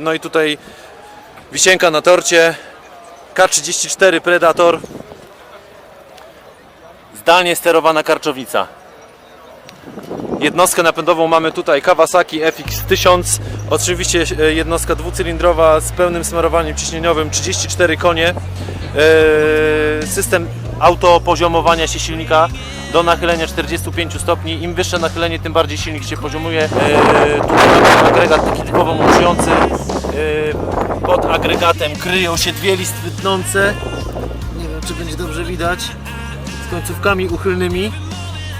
No i tutaj wisienka na torcie. K34 Predator. Zdalnie sterowana karczownica. Jednostkę napędową mamy tutaj Kawasaki FX1000. Oczywiście e, jednostka dwucylindrowa z pełnym smarowaniem ciśnieniowym, 34 konie. E, System autopoziomowania się silnika do nachylenia 45 stopni. Im wyższe nachylenie, tym bardziej silnik się poziomuje. E, Tutaj mamy agregat taki typowo montujący. E, Pod agregatem kryją się dwie listwy tnące. Nie wiem, czy będzie dobrze widać. Z końcówkami uchylnymi.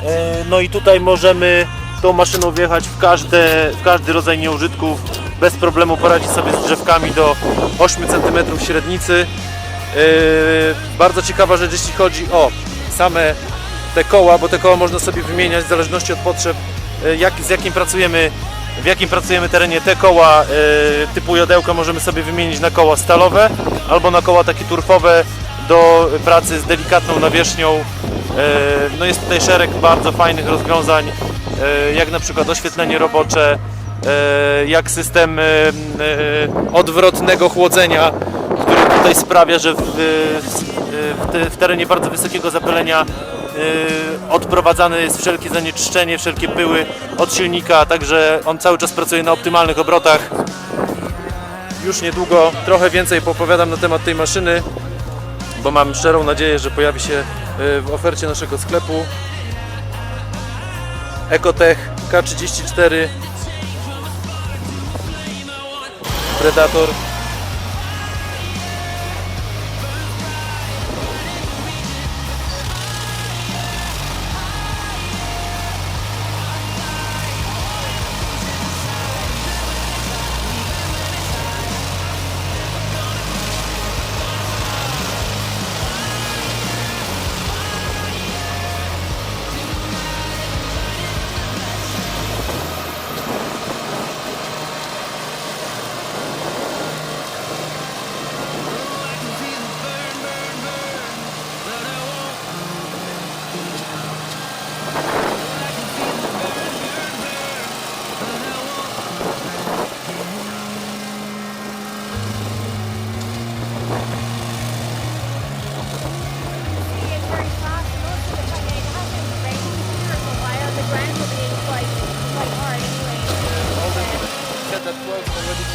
E, No i tutaj możemy tą maszyną wjechać w, każde, w każdy rodzaj nieużytków. Bez problemu poradzić sobie z drzewkami do 8 cm średnicy. E, Bardzo ciekawa rzecz, jeśli chodzi o same te koła, bo te koła można sobie wymieniać w zależności od potrzeb, e, jak, z jakim pracujemy, w jakim pracujemy terenie. Te koła e, typu jodełka możemy sobie wymienić na koła stalowe albo na koła takie turfowe do pracy z delikatną nawierzchnią. E, No jest tutaj szereg bardzo fajnych rozwiązań, jak na przykład oświetlenie robocze, jak system odwrotnego chłodzenia, który tutaj sprawia, że w, w, w terenie bardzo wysokiego zapylenia odprowadzane jest wszelkie zanieczyszczenie, wszelkie pyły od silnika, także on cały czas pracuje na optymalnych obrotach. Już niedługo trochę więcej popowiadam na temat tej maszyny, bo mam szczerą nadzieję, że pojawi się e, w ofercie naszego sklepu. Ecotech K34 Predator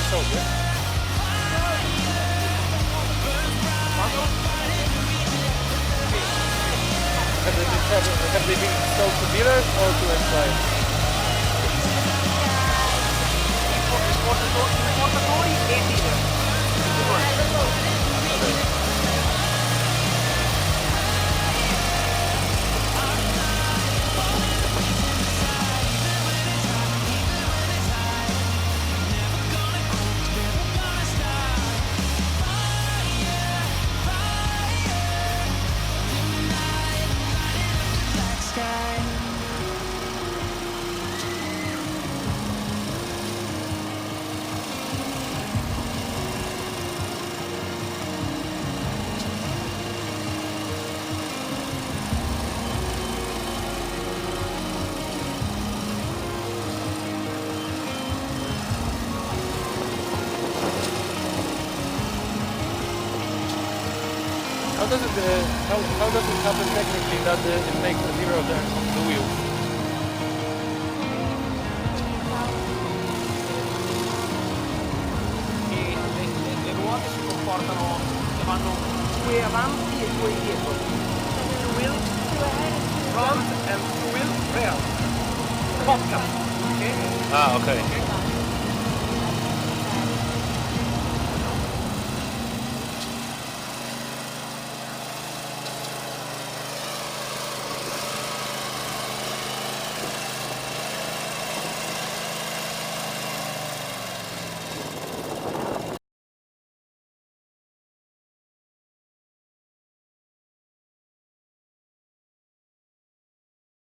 so good. Have they, been, have, have they been sold to dealers or to employees? It's for it's for it's for it's for it's for does it uh, how, how does it happen technically that uh, it makes a zero there on the wheel? e le, le- le ruote si comportano che vanno due e. Two front and two wheel rear. Podcast. Okay? Ah, okay.